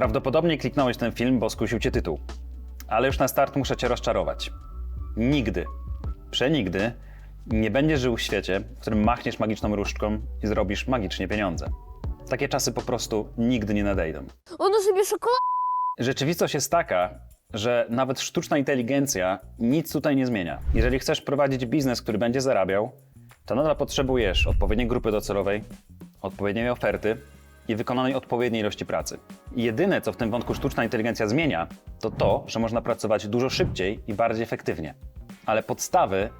Prawdopodobnie kliknąłeś ten film, bo skusił cię tytuł. Ale już na start muszę cię rozczarować. Nigdy, przenigdy nie będziesz żył w świecie, w którym machniesz magiczną różdżką i zrobisz magicznie pieniądze. Takie czasy po prostu nigdy nie nadejdą. Ono sobie szokoladę Rzeczywistość jest taka, że nawet sztuczna inteligencja nic tutaj nie zmienia. Jeżeli chcesz prowadzić biznes, który będzie zarabiał, to nadal potrzebujesz odpowiedniej grupy docelowej, odpowiedniej oferty i wykonanej odpowiedniej ilości pracy. I jedyne, co w tym wątku sztuczna inteligencja zmienia, to to, że można pracować dużo szybciej i bardziej efektywnie. Ale podstawy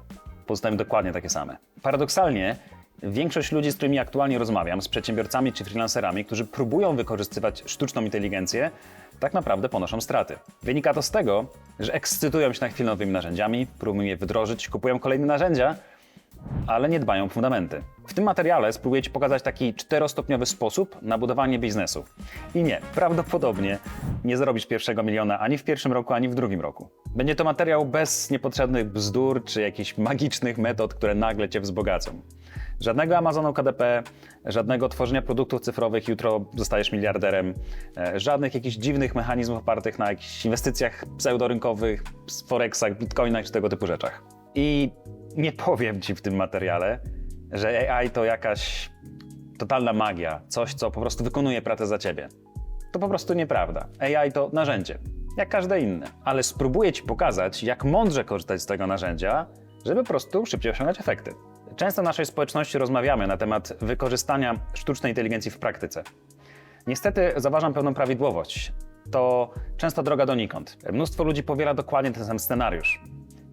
pozostają dokładnie takie same. Paradoksalnie, większość ludzi, z którymi aktualnie rozmawiam, z przedsiębiorcami czy freelancerami, którzy próbują wykorzystywać sztuczną inteligencję, tak naprawdę ponoszą straty. Wynika to z tego, że ekscytują się na chwilę nowymi narzędziami, próbują je wdrożyć, kupują kolejne narzędzia, ale nie dbają o fundamenty. W tym materiale spróbuję Ci pokazać taki czterostopniowy sposób na budowanie biznesu. I nie, prawdopodobnie nie zarobisz pierwszego miliona ani w pierwszym roku, ani w drugim roku. Będzie to materiał bez niepotrzebnych bzdur czy jakichś magicznych metod, które nagle Cię wzbogacą. Żadnego Amazonu KDP, żadnego tworzenia produktów cyfrowych, jutro zostajesz miliarderem, e, żadnych jakichś dziwnych mechanizmów opartych na jakichś inwestycjach pseudorynkowych, forexach, bitcoinach czy tego typu rzeczach. I nie powiem Ci w tym materiale, że AI to jakaś totalna magia, coś, co po prostu wykonuje pracę za Ciebie. To po prostu nieprawda. AI to narzędzie, jak każde inne. Ale spróbuję Ci pokazać, jak mądrze korzystać z tego narzędzia, żeby po prostu szybciej osiągać efekty. Często w naszej społeczności rozmawiamy na temat wykorzystania sztucznej inteligencji w praktyce. Niestety zauważam pewną prawidłowość. To często droga donikąd. Mnóstwo ludzi powiela dokładnie ten sam scenariusz.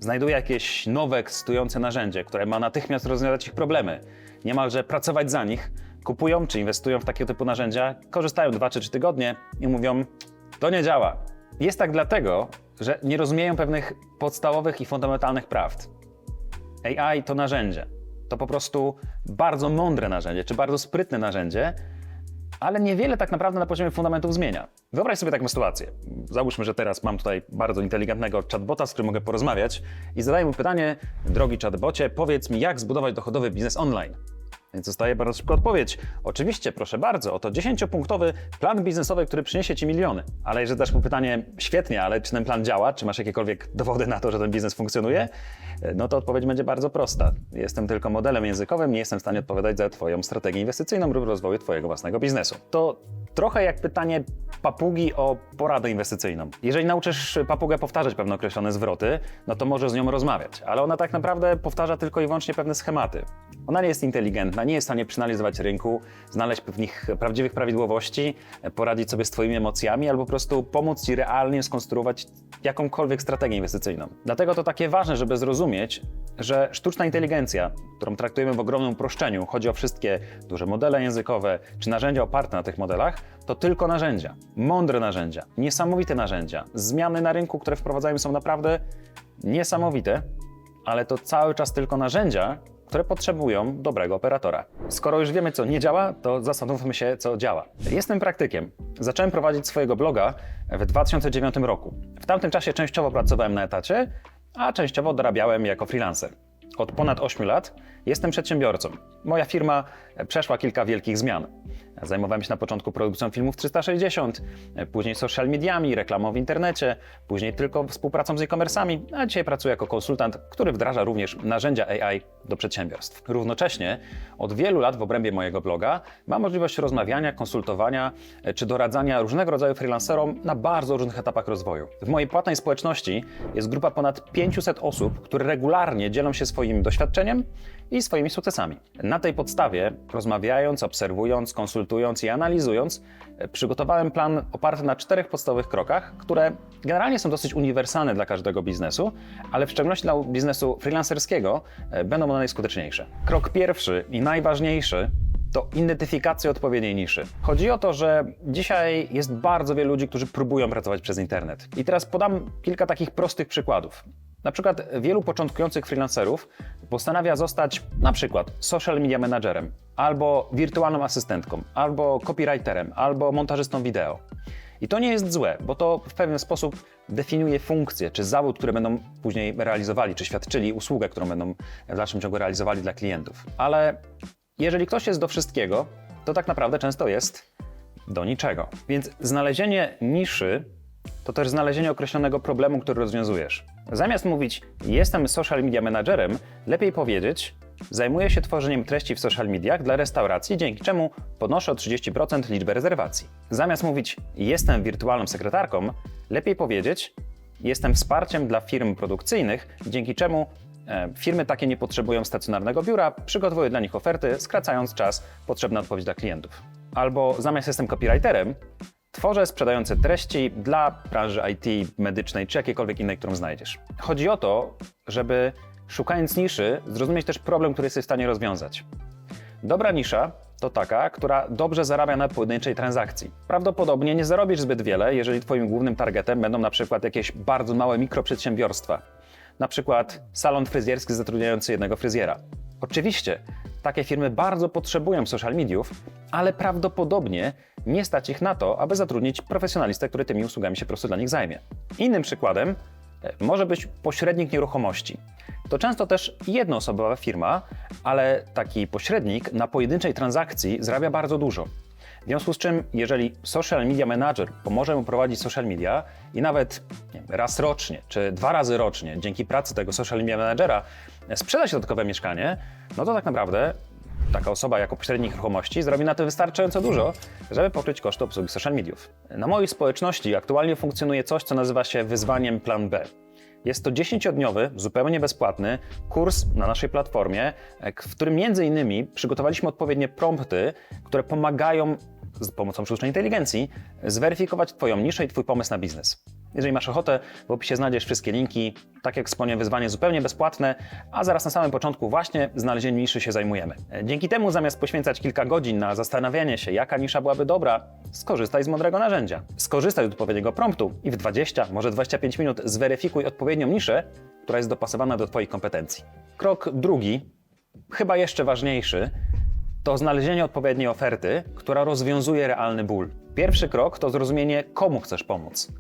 Znajduje jakieś nowe, ekscytujące narzędzie, które ma natychmiast rozwiązać ich problemy, niemalże pracować za nich, kupują czy inwestują w takiego typu narzędzia, korzystają 2 czy 3 tygodnie i mówią: To nie działa. Jest tak dlatego, że nie rozumieją pewnych podstawowych i fundamentalnych prawd. AI to narzędzie. To po prostu bardzo mądre narzędzie, czy bardzo sprytne narzędzie, ale niewiele tak naprawdę na poziomie fundamentów zmienia. Wyobraź sobie taką sytuację. Załóżmy, że teraz mam tutaj bardzo inteligentnego chatbota, z którym mogę porozmawiać i zadaję mu pytanie, drogi chatbocie, powiedz mi, jak zbudować dochodowy biznes online. Więc zostaje bardzo szybko odpowiedź. Oczywiście, proszę bardzo, oto 10-punktowy plan biznesowy, który przyniesie Ci miliony. Ale jeżeli dasz mu pytanie, świetnie, ale czy ten plan działa, czy masz jakiekolwiek dowody na to, że ten biznes funkcjonuje, no to odpowiedź będzie bardzo prosta. Jestem tylko modelem językowym, nie jestem w stanie odpowiadać za Twoją strategię inwestycyjną lub rozwoju Twojego własnego biznesu. To trochę jak pytanie papugi o poradę inwestycyjną. Jeżeli nauczysz papugę powtarzać pewne określone zwroty, no to możesz z nią rozmawiać, ale ona tak naprawdę powtarza tylko i wyłącznie pewne schematy. Ona nie jest inteligentna, nie jest w stanie przeanalizować rynku, znaleźć pewnych prawdziwych prawidłowości, poradzić sobie z Twoimi emocjami albo po prostu pomóc Ci realnie skonstruować jakąkolwiek strategię inwestycyjną. Dlatego to takie ważne, żeby zrozumieć, że sztuczna inteligencja, którą traktujemy w ogromnym uproszczeniu, chodzi o wszystkie duże modele językowe czy narzędzia oparte na tych modelach, to tylko narzędzia. Mądre narzędzia, niesamowite narzędzia. Zmiany na rynku, które wprowadzamy są naprawdę niesamowite, ale to cały czas tylko narzędzia, które potrzebują dobrego operatora. Skoro już wiemy, co nie działa, to zastanówmy się, co działa. Jestem praktykiem. Zacząłem prowadzić swojego bloga w 2009 roku. W tamtym czasie częściowo pracowałem na etacie, a częściowo dorabiałem jako freelancer. Od ponad 8 lat jestem przedsiębiorcą. Moja firma przeszła kilka wielkich zmian. Zajmowałem się na początku produkcją filmów 360, później social mediami, reklamą w internecie, później tylko współpracą z e-commerce'ami, a dzisiaj pracuję jako konsultant, który wdraża również narzędzia AI do przedsiębiorstw. Równocześnie od wielu lat w obrębie mojego bloga mam możliwość rozmawiania, konsultowania czy doradzania różnego rodzaju freelancerom na bardzo różnych etapach rozwoju. W mojej płatnej społeczności jest grupa ponad 500 osób, które regularnie dzielą się swoim doświadczeniem i swoimi sukcesami. Na tej podstawie, rozmawiając, obserwując, konsultując i analizując, e, przygotowałem plan oparty na czterech podstawowych krokach, które generalnie są dosyć uniwersalne dla każdego biznesu, ale w szczególności dla biznesu freelancerskiego e, będą one najskuteczniejsze. Krok pierwszy i najważniejszy to identyfikacja odpowiedniej niszy. Chodzi o to, że dzisiaj jest bardzo wielu ludzi, którzy próbują pracować przez internet. I teraz podam kilka takich prostych przykładów. Na przykład wielu początkujących freelancerów postanawia zostać na przykład social media managerem, albo wirtualną asystentką, albo copywriterem, albo montażystą wideo. I to nie jest złe, bo to w pewien sposób definiuje funkcję czy zawód, który będą później realizowali, czy świadczyli usługę, którą będą w dalszym ciągu realizowali dla klientów. Ale jeżeli ktoś jest do wszystkiego, to tak naprawdę często jest do niczego. Więc znalezienie niszy to też znalezienie określonego problemu, który rozwiązujesz. Zamiast mówić, jestem social media managerem, lepiej powiedzieć, zajmuję się tworzeniem treści w social mediach dla restauracji, dzięki czemu podnoszę o 30% liczbę rezerwacji. Zamiast mówić, jestem wirtualną sekretarką, lepiej powiedzieć, jestem wsparciem dla firm produkcyjnych, dzięki czemu e, firmy takie nie potrzebują stacjonarnego biura, przygotowuję dla nich oferty, skracając czas potrzebny na odpowiedź dla klientów. Albo zamiast jestem copywriterem, Tworzę sprzedające treści dla branży IT, medycznej czy jakiejkolwiek innej, którą znajdziesz. Chodzi o to, żeby szukając niszy, zrozumieć też problem, który jesteś w stanie rozwiązać. Dobra nisza to taka, która dobrze zarabia na pojedynczej transakcji. Prawdopodobnie nie zarobisz zbyt wiele, jeżeli Twoim głównym targetem będą na przykład jakieś bardzo małe mikroprzedsiębiorstwa. Na przykład salon fryzjerski zatrudniający jednego fryzjera. Oczywiście, takie firmy bardzo potrzebują social mediów, ale prawdopodobnie nie stać ich na to, aby zatrudnić profesjonalistę, który tymi usługami się po prostu dla nich zajmie. Innym przykładem e, może być pośrednik nieruchomości. To często też jednoosobowa firma, ale taki pośrednik na pojedynczej transakcji zarabia bardzo dużo. W związku z czym, jeżeli social media manager pomoże mu prowadzić social media i nawet wiem, raz rocznie czy dwa razy rocznie dzięki pracy tego social media managera sprzeda się dodatkowe mieszkanie, no to tak naprawdę taka osoba jako pośrednik nieruchomości zrobi na to wystarczająco dużo, żeby pokryć koszty obsługi social mediów. Na mojej społeczności aktualnie funkcjonuje coś, co nazywa się wyzwaniem Plan B. Jest to 10-dniowy, zupełnie bezpłatny kurs na naszej platformie, w którym między innymi przygotowaliśmy odpowiednie prompty, które pomagają z pomocą sztucznej inteligencji zweryfikować Twoją niszę i Twój pomysł na biznes. Jeżeli masz ochotę, w opisie znajdziesz wszystkie linki. Tak jak wspomniałem, wyzwanie zupełnie bezpłatne, a zaraz na samym początku właśnie znalezieniem niszy się zajmujemy. Dzięki temu zamiast poświęcać kilka godzin na zastanawianie się, jaka nisza byłaby dobra, skorzystaj z mądrego narzędzia. Skorzystaj z odpowiedniego promptu i w 20, może 25 minut zweryfikuj odpowiednią niszę, która jest dopasowana do Twoich kompetencji. Krok drugi, chyba jeszcze ważniejszy, to znalezienie odpowiedniej oferty, która rozwiązuje realny ból. Pierwszy krok to zrozumienie, komu chcesz pomóc.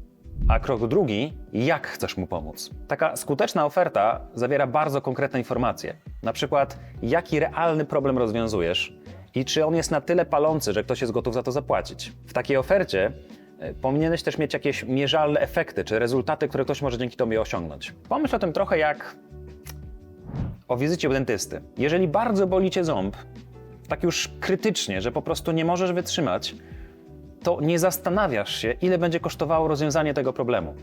A krok drugi, jak chcesz mu pomóc. Taka skuteczna oferta zawiera bardzo konkretne informacje. Na przykład, jaki realny problem rozwiązujesz i czy on jest na tyle palący, że ktoś jest gotów za to zapłacić. W takiej ofercie e, powinieneś też mieć jakieś mierzalne efekty czy rezultaty, które ktoś może dzięki tobie osiągnąć. Pomyśl o tym trochę jak o wizycie u dentysty. Jeżeli bardzo boli cię ząb, tak już krytycznie, że po prostu nie możesz wytrzymać, to nie zastanawiasz się, ile będzie kosztowało rozwiązanie tego problemu.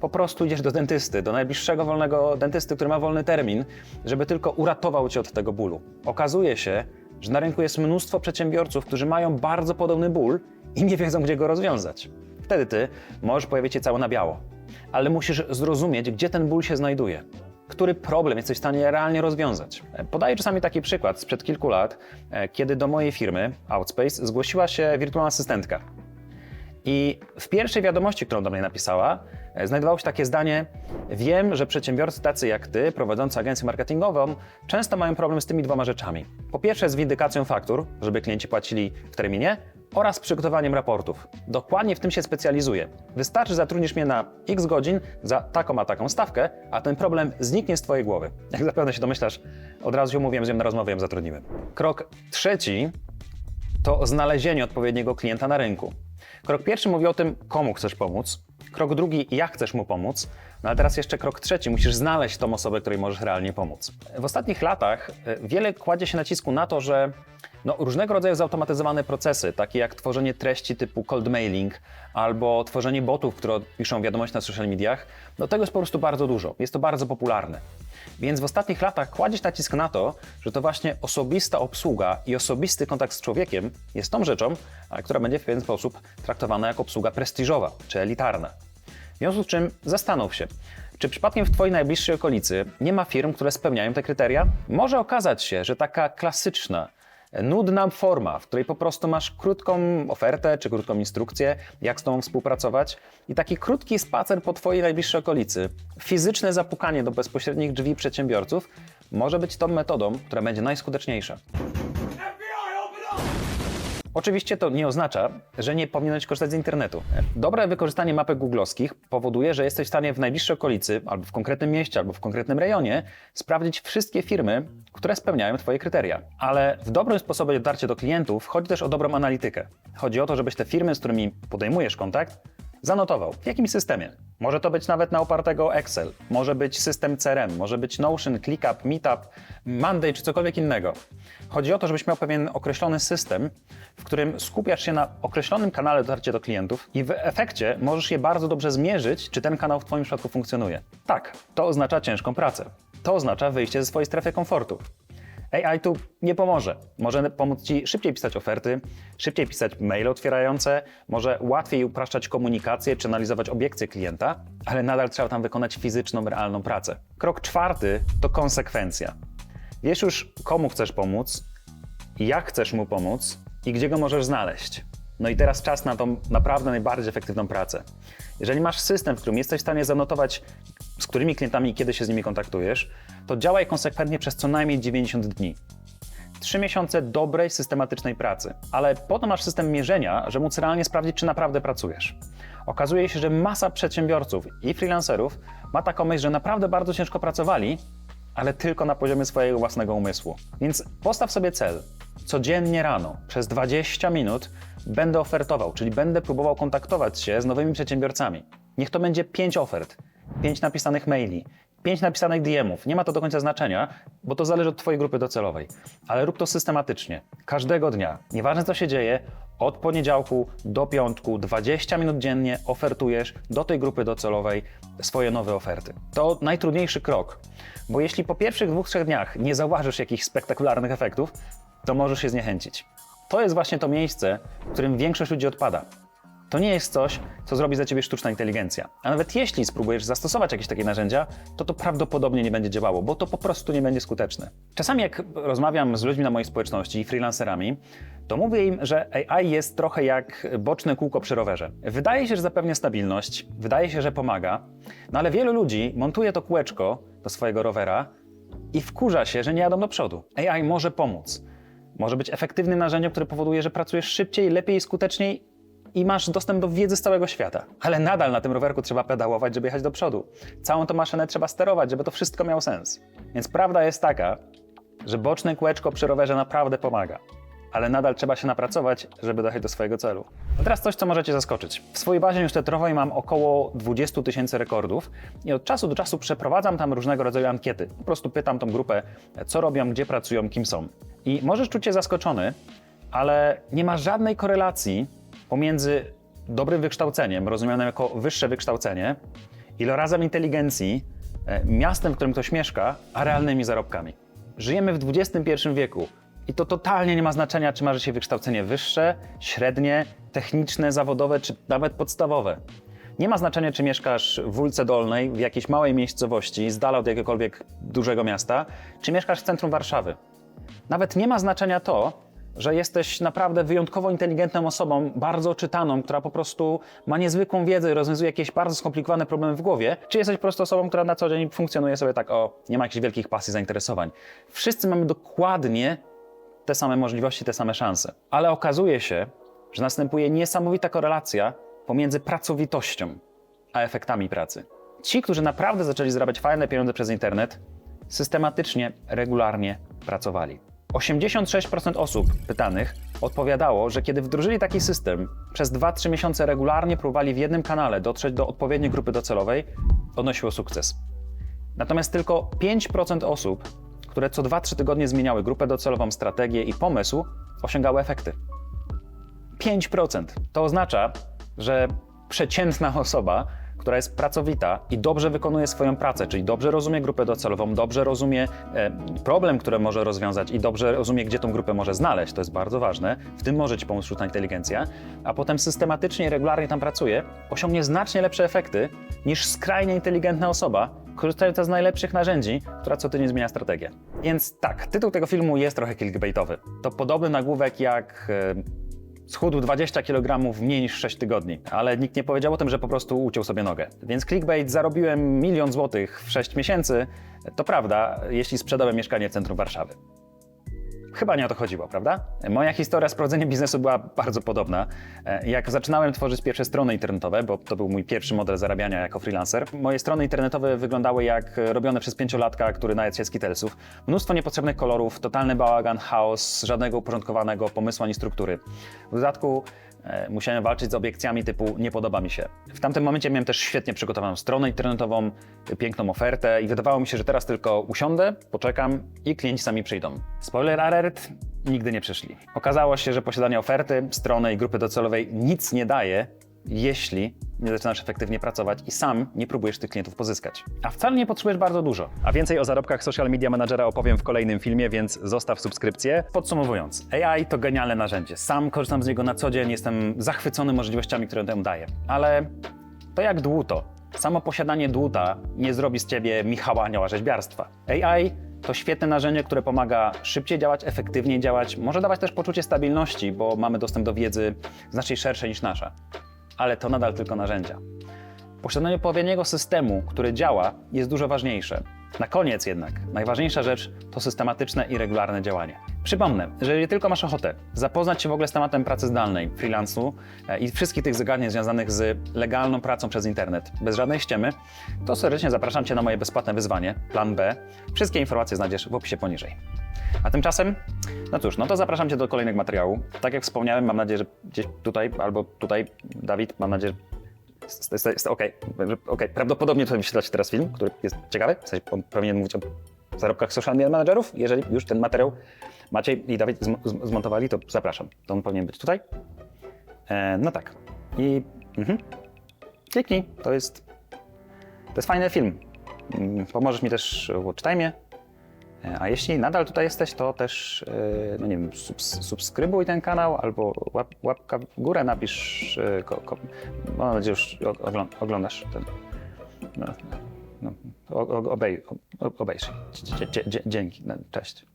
Po prostu idziesz do dentysty, do najbliższego wolnego dentysty, który ma wolny termin, żeby tylko uratował cię od tego bólu. Okazuje się, że na rynku jest mnóstwo przedsiębiorców, którzy mają bardzo podobny ból i nie wiedzą, gdzie go rozwiązać. Wtedy ty możesz pojawić się cało na biało, ale musisz zrozumieć, gdzie ten ból się znajduje który problem jesteś w stanie realnie rozwiązać. Podaję czasami taki przykład sprzed kilku lat, e, kiedy do mojej firmy Outspace zgłosiła się wirtualna asystentka. I w pierwszej wiadomości, którą do mnie napisała, e, znajdowało się takie zdanie: Wiem, że przedsiębiorcy tacy jak ty, prowadzący agencję marketingową, często mają problem z tymi dwoma rzeczami. Po pierwsze, z windykacją faktur, żeby klienci płacili w terminie, oraz przygotowaniem raportów. Dokładnie w tym się specjalizuję. Wystarczy zatrudnisz mnie na x godzin za taką a taką stawkę, a ten problem zniknie z Twojej głowy. Jak zapewne się domyślasz, od razu się umówiłem z nią na rozmowę ją zatrudniłem. Krok trzeci to znalezienie odpowiedniego klienta na rynku. Krok pierwszy mówi o tym, komu chcesz pomóc. Krok drugi, jak chcesz mu pomóc. No ale teraz jeszcze krok trzeci, musisz znaleźć tą osobę, której możesz realnie pomóc. W ostatnich latach e, wiele kładzie się nacisku na to, że no, różnego rodzaju zautomatyzowane procesy, takie jak tworzenie treści typu cold mailing albo tworzenie botów, które piszą wiadomości na social mediach, no tego jest po prostu bardzo dużo. Jest to bardzo popularne. Więc w ostatnich latach kładziesz nacisk na to, że to właśnie osobista obsługa i osobisty kontakt z człowiekiem jest tą rzeczą, która będzie w pewien sposób traktowana jako obsługa prestiżowa czy elitarna. W związku z czym zastanów się, czy przypadkiem w Twojej najbliższej okolicy nie ma firm, które spełniają te kryteria? Może okazać się, że taka klasyczna, nudna forma, w której po prostu masz krótką ofertę czy krótką instrukcję, jak z Tobą współpracować i taki krótki spacer po Twojej najbliższej okolicy, fizyczne zapukanie do bezpośrednich drzwi przedsiębiorców może być tą metodą, która będzie najskuteczniejsza. Oczywiście to nie oznacza, że nie powinieneś korzystać z internetu. Dobre wykorzystanie mapek googlowskich powoduje, że jesteś w stanie w najbliższej okolicy, albo w konkretnym mieście, albo w konkretnym rejonie sprawdzić wszystkie firmy, które spełniają Twoje kryteria. Ale w dobrym sposobie dotarcia do klientów chodzi też o dobrą analitykę. Chodzi o to, żebyś te firmy, z którymi podejmujesz kontakt, zanotował w jakimś systemie. Może to być nawet na opartego Excel, może być system CRM, może być Notion, ClickUp, Meetup, Monday czy cokolwiek innego. Chodzi o to, żebyś miał pewien określony system, w którym skupiasz się na określonym kanale dotarcia do klientów i w efekcie możesz je bardzo dobrze zmierzyć, czy ten kanał w Twoim przypadku funkcjonuje. Tak, to oznacza ciężką pracę. To oznacza wyjście ze swojej strefy komfortu. AI tu nie pomoże. Może pomóc Ci szybciej pisać oferty, szybciej pisać maile otwierające, może łatwiej upraszczać komunikację czy analizować obiekcje klienta, ale nadal trzeba tam wykonać fizyczną, realną pracę. Krok czwarty to konsekwencja. Wiesz już, komu chcesz pomóc, jak chcesz mu pomóc i gdzie go możesz znaleźć. No i teraz czas na tą naprawdę najbardziej efektywną pracę. Jeżeli masz system, w którym jesteś w stanie zanotować, z którymi klientami i kiedy się z nimi kontaktujesz, to działaj konsekwentnie przez co najmniej 90 dni. Trzy miesiące dobrej, systematycznej pracy, ale potem masz system mierzenia, że móc realnie sprawdzić, czy naprawdę pracujesz. Okazuje się, że masa przedsiębiorców i freelancerów ma taką myśl, że naprawdę bardzo ciężko pracowali, ale tylko na poziomie swojego własnego umysłu. Więc postaw sobie cel. Codziennie rano, przez 20 minut, będę ofertował, czyli będę próbował kontaktować się z nowymi przedsiębiorcami. Niech to będzie 5 ofert, 5 napisanych maili, 5 napisanych DM-ów. Nie ma to do końca znaczenia, bo to zależy od Twojej grupy docelowej. Ale rób to systematycznie, każdego dnia. Nieważne co się dzieje, od poniedziałku do piątku, 20 minut dziennie ofertujesz do tej grupy docelowej swoje nowe oferty. To najtrudniejszy krok, bo jeśli po pierwszych dwóch, trzech dniach nie zauważysz jakichś spektakularnych efektów, to możesz się zniechęcić. To jest właśnie to miejsce, w którym większość ludzi odpada. To nie jest coś, co zrobi za ciebie sztuczna inteligencja. A nawet jeśli spróbujesz zastosować jakieś takie narzędzia, to to prawdopodobnie nie będzie działało, bo to po prostu nie będzie skuteczne. Czasami jak rozmawiam z ludźmi na mojej społeczności i freelancerami, to mówię im, że AI jest trochę jak boczne kółko przy rowerze. Wydaje się, że zapewnia stabilność, wydaje się, że pomaga, no ale wielu ludzi montuje to kółeczko do swojego rowera i wkurza się, że nie jadą do przodu. AI może pomóc. Może być efektywnym narzędziem, które powoduje, że pracujesz szybciej, lepiej i skuteczniej i masz dostęp do wiedzy z całego świata. Ale nadal na tym rowerku trzeba pedałować, żeby jechać do przodu. Całą tą maszynę trzeba sterować, żeby to wszystko miało sens. Więc prawda jest taka, że boczne kółeczko przy rowerze naprawdę pomaga. Ale nadal trzeba się napracować, żeby dojechać do swojego celu. A teraz coś, co możecie zaskoczyć. W swojej bazie newsletterowej mam około 20 tysięcy rekordów i od czasu do czasu przeprowadzam tam różnego rodzaju ankiety. Po prostu pytam tą grupę, co robią, gdzie pracują, kim są. I możesz czuć się zaskoczony, ale nie ma żadnej korelacji pomiędzy dobrym wykształceniem, rozumianym jako wyższe wykształcenie, ilorazem inteligencji, e, miastem, w którym ktoś mieszka, a realnymi zarobkami. Żyjemy w XXI wieku i to totalnie nie ma znaczenia, czy masz dzisiaj wykształcenie wyższe, średnie, techniczne, zawodowe, czy nawet podstawowe. Nie ma znaczenia, czy mieszkasz w Ulce Dolnej, w jakiejś małej miejscowości, z dala od jakiegokolwiek dużego miasta, czy mieszkasz w centrum Warszawy. Nawet nie ma znaczenia to, że jesteś naprawdę wyjątkowo inteligentną osobą, bardzo czytaną, która po prostu ma niezwykłą wiedzę i rozwiązuje jakieś bardzo skomplikowane problemy w głowie, czy jesteś po prostu osobą, która na co dzień funkcjonuje sobie tak, o, nie ma jakichś wielkich pasji, zainteresowań. Wszyscy mamy dokładnie te same możliwości, te same szanse. Ale okazuje się, że następuje niesamowita korelacja pomiędzy pracowitością a efektami pracy. Ci, którzy naprawdę zaczęli zarabiać fajne pieniądze przez internet, systematycznie, regularnie pracowali. 86% osób pytanych odpowiadało, że kiedy wdrożyli taki system, przez 2-3 miesiące regularnie próbowali w jednym kanale dotrzeć do odpowiedniej grupy docelowej, odnosiło sukces. Natomiast tylko 5% osób, które co 2-3 tygodnie zmieniały grupę docelową, strategię i pomysł, osiągały efekty. 5%. To oznacza, że przeciętna osoba która jest pracowita i dobrze wykonuje swoją pracę, czyli dobrze rozumie grupę docelową, dobrze rozumie e, problem, który może rozwiązać i dobrze rozumie, gdzie tą grupę może znaleźć, to jest bardzo ważne, w tym może Ci pomóc sztuczna inteligencja, a potem systematycznie i regularnie tam pracuje, osiągnie znacznie lepsze efekty niż skrajnie inteligentna osoba, korzystająca z najlepszych narzędzi, która co tydzień zmienia strategię. Więc tak, tytuł tego filmu jest trochę clickbaitowy. To podobny nagłówek jak e, schudł 20 kg mniej niż 6 tygodni, ale nikt nie powiedział o tym, że po prostu uciął sobie nogę. Więc clickbait zarobiłem milion złotych w 6 miesięcy, to prawda, jeśli sprzedałem mieszkanie w centrum Warszawy. Chyba nie o to chodziło, prawda? Moja historia z prowadzeniem biznesu była bardzo podobna. E, Jak zaczynałem tworzyć pierwsze strony internetowe, bo to był mój pierwszy model zarabiania jako freelancer, moje strony internetowe wyglądały jak robione przez pięciolatka, który najadł się skitelsów. Mnóstwo niepotrzebnych kolorów, totalny bałagan, chaos, żadnego uporządkowanego pomysłu ani struktury. W dodatku musiałem walczyć z obiekcjami typu nie podoba mi się. W tamtym momencie miałem też świetnie przygotowaną stronę internetową, piękną ofertę i wydawało mi się, że teraz tylko usiądę, poczekam i klienci sami przyjdą. Spoiler alert, nigdy nie przyszli. Okazało się, że posiadanie oferty, strony i grupy docelowej nic nie daje, jeśli nie zaczynasz efektywnie pracować i sam nie próbujesz tych klientów pozyskać. A wcale nie potrzebujesz bardzo dużo. A więcej o zarobkach social media managera opowiem w kolejnym filmie, więc zostaw subskrypcję. Podsumowując, AI to genialne narzędzie. Sam korzystam z niego na co dzień, jestem zachwycony możliwościami, które temu daje. Ale to jak dłuto. Samo posiadanie dłuta nie zrobi z ciebie Michała Anioła rzeźbiarstwa. AI to świetne narzędzie, które pomaga szybciej działać, efektywniej działać, może dawać też poczucie stabilności, bo mamy dostęp do wiedzy znacznie szerszej niż nasza. Ale to nadal tylko narzędzia. Posiadanie odpowiedniego systemu, który działa, jest dużo ważniejsze. Na koniec jednak, najważniejsza rzecz to systematyczne i regularne działanie. Przypomnę, że jeżeli tylko masz ochotę zapoznać się w ogóle z tematem pracy zdalnej, freelansu e, i wszystkich tych zagadnień związanych z legalną pracą przez internet, bez żadnej ściemy, to serdecznie zapraszam Cię na moje bezpłatne wyzwanie, Plan B. Wszystkie informacje znajdziesz w opisie poniżej. A tymczasem, no cóż, no to zapraszam Cię do kolejnego materiału. Tak jak wspomniałem, mam nadzieję, że gdzieś tutaj albo tutaj, Dawid, mam nadzieję, okej, że- okej. Prawdopodobnie tutaj wyświetla się teraz film, który jest ciekawy. W sensie on powinien mówić o zarobkach social media managerów. Jeżeli już ten materiał Maciej i Dawid zm- zm- zmontowali, to zapraszam. To on powinien być tutaj. E, no tak. I mhm. kliknij. To jest, to jest fajny film. Mm, Pomożesz mi też w watch time'ie. E, A jeśli nadal tutaj jesteś, to też, e, no nie wiem, subs, subskrybuj ten kanał albo łap, łapka w górę napisz. mam nadzieję, że już oglą- oglądasz ten. No, no, obejrzyj. Dzięki. No, Cześć.